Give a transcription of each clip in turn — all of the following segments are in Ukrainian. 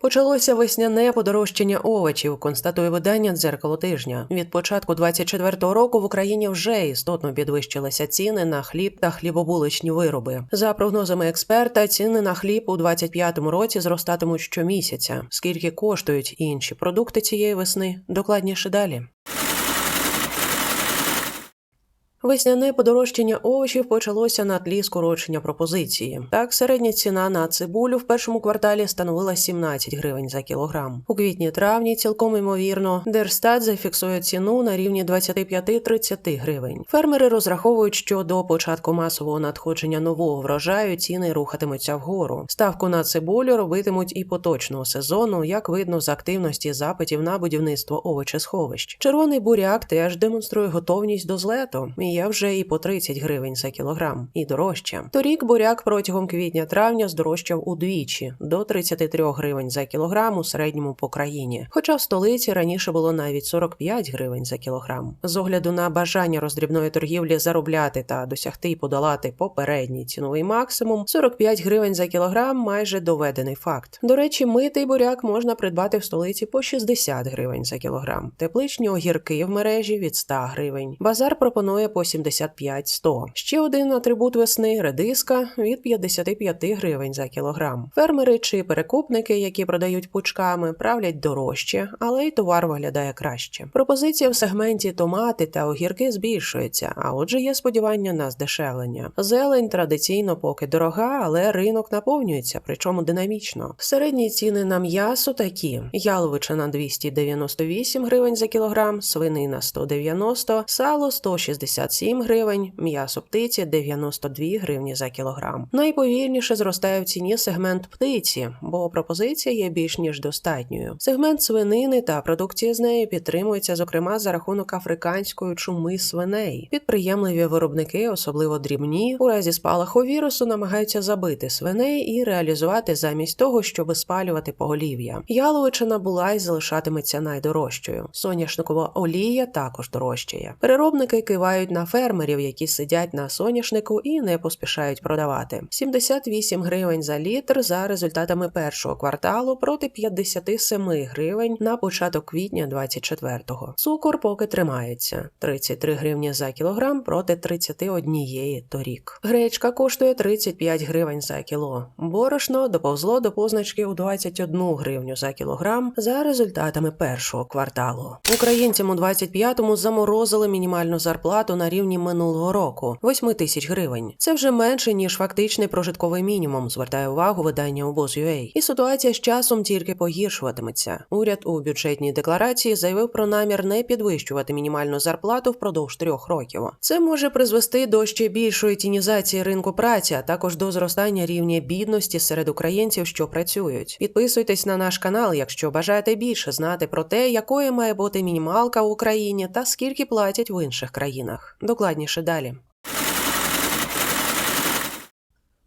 Почалося весняне подорожчання овочів, констатує видання дзеркало тижня. Від початку 24-го року в Україні вже істотно підвищилися ціни на хліб та хлібобуличні вироби. За прогнозами експерта, ціни на хліб у 25-му році зростатимуть щомісяця. Скільки коштують інші продукти цієї весни? Докладніше далі. Весняне подорожчання овочів почалося на тлі скорочення пропозиції. Так, середня ціна на цибулю в першому кварталі становила 17 гривень за кілограм. У квітні-травні цілком ймовірно Держстат зафіксує ціну на рівні 25-30 гривень. Фермери розраховують, що до початку масового надходження нового врожаю ціни рухатимуться вгору. Ставку на цибулю робитимуть і поточного сезону, як видно з активності запитів на будівництво овочесховищ. Червоний буряк теж демонструє готовність до злету є вже і по 30 гривень за кілограм, і дорожче. Торік буряк протягом квітня-травня здорожчав удвічі до 33 гривень за кілограм у середньому по країні. Хоча в столиці раніше було навіть 45 гривень за кілограм. З огляду на бажання роздрібної торгівлі заробляти та досягти і подолати попередній ціновий максимум, 45 гривень за кілограм майже доведений факт. До речі, митий буряк можна придбати в столиці по 60 гривень за кілограм. Тепличні огірки в мережі від 100 гривень. Базар пропонує по 75-100. Ще один атрибут весни редиска від 55 гривень за кілограм. Фермери чи перекупники, які продають пучками, правлять дорожче, але й товар виглядає краще. Пропозиція в сегменті томати та огірки збільшується, а отже, є сподівання на здешевлення. Зелень традиційно поки дорога, але ринок наповнюється, причому динамічно. Середні ціни на м'ясо такі: яловичина 298 гривень за кілограм, свинина 190, сало 167 7 гривень, м'ясо птиці 92 гривні за кілограм. Найповільніше зростає в ціні сегмент птиці, бо пропозиція є більш ніж достатньою. Сегмент свинини та продукція з нею підтримується, зокрема, за рахунок африканської чуми свиней. Підприємливі виробники, особливо дрібні, у разі спалаху вірусу намагаються забити свиней і реалізувати замість того, щоб спалювати поголів'я. Яловичина була і залишатиметься найдорожчою. Соняшникова олія також дорожчає. Переробники кивають на фермерів, які сидять на соняшнику і не поспішають продавати. 78 гривень за літр за результатами першого кварталу проти 57 гривень на початок квітня 24-го. Цукор поки тримається 33 гривні за кілограм проти 31 торік. Гречка коштує 35 гривень за кіло. Борошно доповзло до позначки у 21 гривню за кілограм за результатами першого кварталу. Українцям у 25-му заморозили мінімальну зарплату на рівні минулого року 8 тисяч гривень. Це вже менше ніж фактичний прожитковий мінімум. Звертає увагу видання обоз.ua. І ситуація з часом тільки погіршуватиметься. Уряд у бюджетній декларації заявив про намір не підвищувати мінімальну зарплату впродовж трьох років. Це може призвести до ще більшої тінізації ринку праці, а також до зростання рівня бідності серед українців, що працюють. Підписуйтесь на наш канал, якщо бажаєте більше знати про те, якою має бути мінімалка в Україні та скільки платять в інших країнах. Докладніше далі.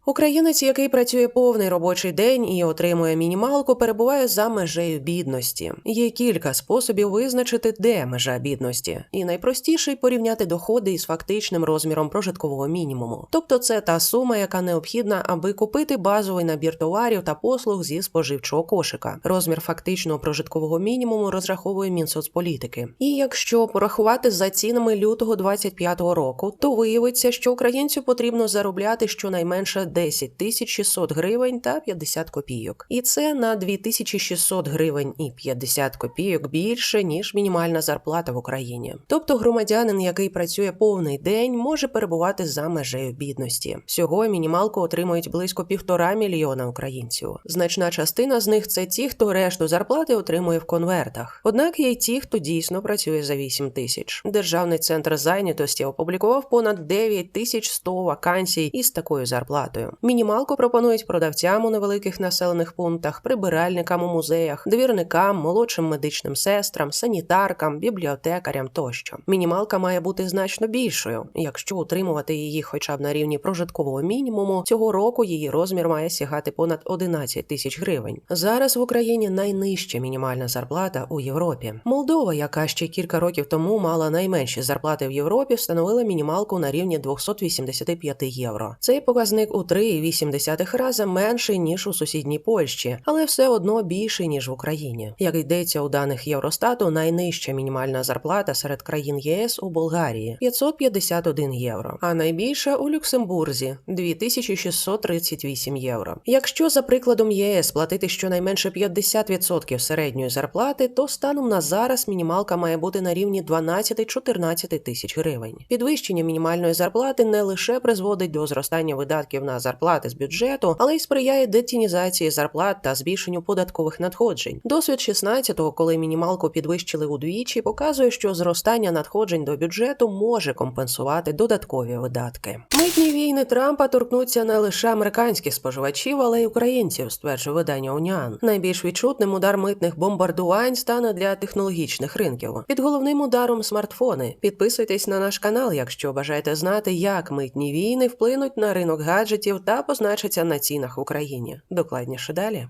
Українець, який працює повний робочий день і отримує мінімалку, перебуває за межею бідності. Є кілька способів визначити, де межа бідності, і найпростіший порівняти доходи із фактичним розміром прожиткового мінімуму. Тобто, це та сума, яка необхідна, аби купити базовий набір товарів та послуг зі споживчого кошика. Розмір фактичного прожиткового мінімуму розраховує Мінсоцполітики. І якщо порахувати за цінами лютого 25-го року, то виявиться, що українцю потрібно заробляти щонайменше 10 тисяч 600 гривень та 50 копійок. І це на 2600 гривень і 50 копійок більше, ніж мінімальна зарплата в Україні. Тобто громадянин, який працює повний день, може перебувати за межею бідності. Всього мінімалку отримують близько півтора мільйона українців. Значна частина з них це ті, хто решту зарплати отримує в конвертах. Однак є й ті, хто дійсно працює за 8 тисяч. Державний центр зайнятості опублікував понад 9100 вакансій із такою зарплатою зарплатою. Мінімалку пропонують продавцям у невеликих населених пунктах, прибиральникам у музеях, двірникам, молодшим медичним сестрам, санітаркам, бібліотекарям тощо. Мінімалка має бути значно більшою. Якщо утримувати її, хоча б на рівні прожиткового мінімуму, цього року її розмір має сягати понад 11 тисяч гривень. Зараз в Україні найнижча мінімальна зарплата у Європі. Молдова, яка ще кілька років тому мала найменші зарплати в Європі, встановила мінімалку на рівні 285 євро. Цей показник у 3,8 рази менший ніж у сусідній Польщі, але все одно більший ніж в Україні. Як йдеться у даних Євростату, найнижча мінімальна зарплата серед країн ЄС у Болгарії 551 євро, а найбільша у Люксембурзі 2638 євро. Якщо за прикладом ЄС платити щонайменше 50% середньої зарплати, то станом на зараз мінімалка має бути на рівні 12-14 тисяч гривень. Підвищення мінімальної зарплати не лише призводить до зростання видатків на зарплати з бюджету, але й сприяє детінізації зарплат та збільшенню податкових надходжень. Досвід 16-го, коли мінімалку підвищили удвічі, показує, що зростання надходжень до бюджету може компенсувати додаткові видатки. Митні війни Трампа торкнуться не лише американських споживачів, але й українців, стверджує видання Уніан. Найбільш відчутним удар митних бомбардувань стане для технологічних ринків. Під головним ударом смартфони. Підписуйтесь на наш канал, якщо бажаєте знати, як митні війни вплинуть на ринок гаджетів та позначиться на цінах в Україні. Докладніше далі.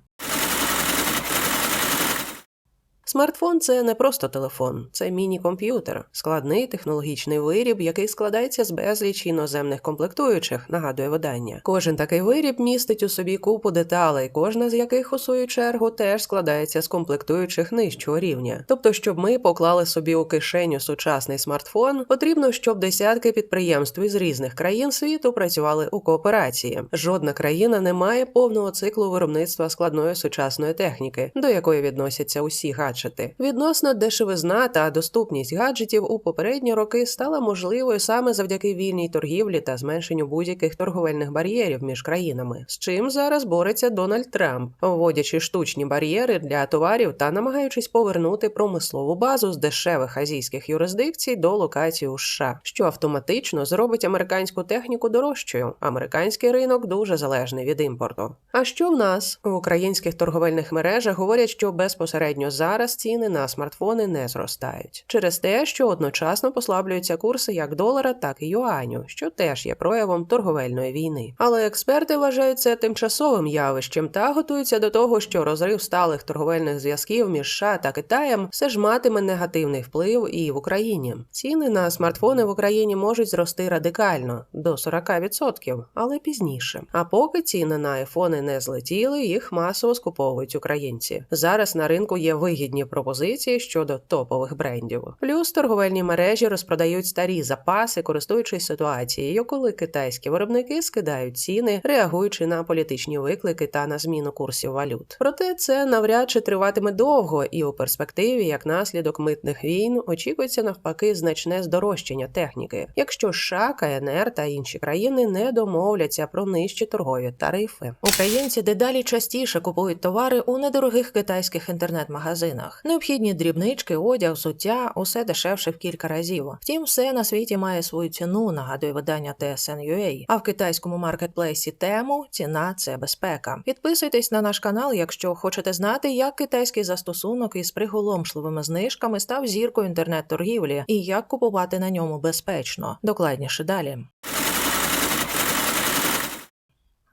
Смартфон це не просто телефон, це міні-комп'ютер, складний технологічний виріб, який складається з безлічі іноземних комплектуючих, нагадує видання. Кожен такий виріб містить у собі купу деталей, кожна з яких у свою чергу теж складається з комплектуючих нижчого рівня. Тобто, щоб ми поклали собі у кишеню сучасний смартфон, потрібно, щоб десятки підприємств із різних країн світу працювали у кооперації. Жодна країна не має повного циклу виробництва складної сучасної техніки, до якої відносяться усі гаджети гаджети. Відносно дешевизна та доступність гаджетів у попередні роки стала можливою саме завдяки вільній торгівлі та зменшенню будь-яких торговельних бар'єрів між країнами, з чим зараз бореться Дональд Трамп, вводячи штучні бар'єри для товарів та намагаючись повернути промислову базу з дешевих азійських юрисдикцій до локацій у США, що автоматично зробить американську техніку дорожчою. Американський ринок дуже залежний від імпорту. А що в нас в українських торговельних мережах говорять, що безпосередньо зараз зараз ціни на смартфони не зростають через те, що одночасно послаблюються курси як долара, так і юаню, що теж є проявом торговельної війни. Але експерти вважають це тимчасовим явищем та готуються до того, що розрив сталих торговельних зв'язків між США та Китаєм все ж матиме негативний вплив і в Україні. Ціни на смартфони в Україні можуть зрости радикально до 40%, але пізніше. А поки ціни на айфони не злетіли, їх масово скуповують українці. Зараз на ринку є вигідні вигідні пропозиції щодо топових брендів. Плюс торговельні мережі розпродають старі запаси, користуючись ситуацією, коли китайські виробники скидають ціни, реагуючи на політичні виклики та на зміну курсів валют. Проте це навряд чи триватиме довго, і у перспективі, як наслідок митних війн, очікується навпаки значне здорожчання техніки, якщо США, КНР та інші країни не домовляться про нижчі торгові тарифи. Українці дедалі частіше купують товари у недорогих китайських інтернет-магазинах магазинах. Необхідні дрібнички, одяг, суття, усе дешевше в кілька разів. Втім, все на світі має свою ціну, нагадує видання TSN.ua. А в китайському маркетплейсі тему ціна це безпека. Підписуйтесь на наш канал, якщо хочете знати, як китайський застосунок із приголомшливими знижками став зіркою інтернет-торгівлі і як купувати на ньому безпечно. Докладніше далі.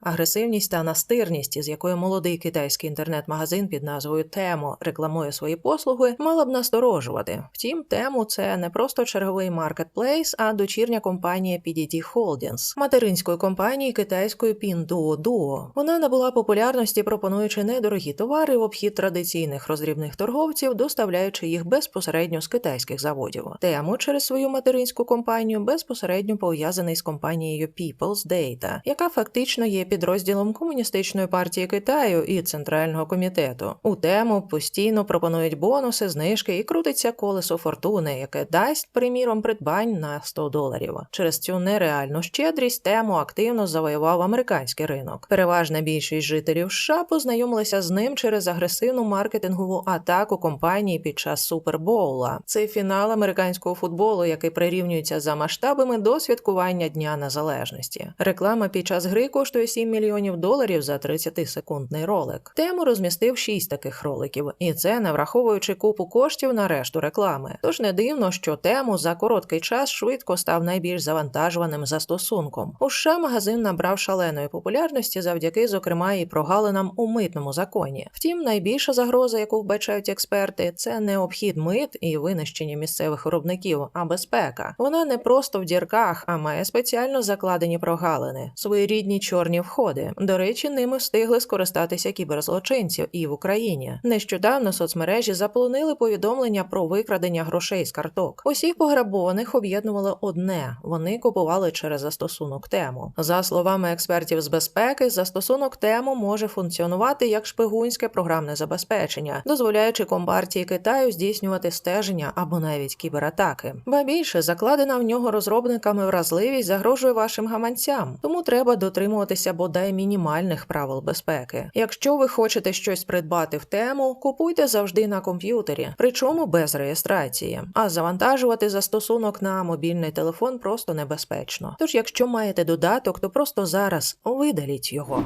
Агресивність та настирність, з якою молодий китайський інтернет-магазин під назвою Темо рекламує свої послуги, мала б насторожувати. Втім, тему це не просто черговий маркетплейс, а дочірня компанія PDT Holdings, материнської компанії китайської Pinduoduo. Вона набула популярності, пропонуючи недорогі товари в обхід традиційних роздрібних торговців, доставляючи їх безпосередньо з китайських заводів. Тему через свою материнську компанію безпосередньо пов'язаний з компанією People's Data, яка фактично є підрозділом комуністичної партії Китаю і центрального комітету. У тему постійно пропонують бонуси, знижки і крутиться колесо фортуни, яке дасть, приміром, придбань на 100 доларів. Через цю нереальну щедрість тему активно завоював американський ринок. Переважна більшість жителів США познайомилися з ним через агресивну маркетингову атаку компанії під час Супербоула. Це фінал американського футболу, який прирівнюється за масштабами до святкування Дня Незалежності. Реклама під час гри коштує 7 7 мільйонів доларів за 30-секундний ролик. Тему розмістив 6 таких роликів, і це не враховуючи купу коштів на решту реклами. Тож не дивно, що тему за короткий час швидко став найбільш завантажуваним застосунком. У США магазин набрав шаленої популярності завдяки, зокрема, і прогалинам у митному законі. Втім, найбільша загроза, яку вбачають експерти, це не обхід мит і винищення місцевих виробників, а безпека. Вона не просто в дірках, а має спеціально закладені прогалини, своєрідні чорні входи. До речі, ними встигли скористатися кіберзлочинці і в Україні. Нещодавно соцмережі заполонили повідомлення про викрадення грошей з карток. Усіх пограбованих об'єднувало одне: вони купували через застосунок тему. За словами експертів з безпеки, застосунок тему може функціонувати як шпигунське програмне забезпечення, дозволяючи компартії Китаю здійснювати стеження або навіть кібератаки. Ба більше закладена в нього розробниками вразливість загрожує вашим гаманцям, тому треба дотримуватися бодай мінімальних правил безпеки. Якщо ви хочете щось придбати в тему, купуйте завжди на комп'ютері, причому без реєстрації. А завантажувати застосунок на мобільний телефон просто небезпечно. Тож, якщо маєте додаток, то просто зараз видаліть його.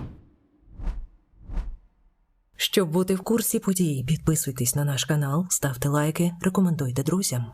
Щоб бути в курсі подій, підписуйтесь на наш канал, ставте лайки, рекомендуйте друзям.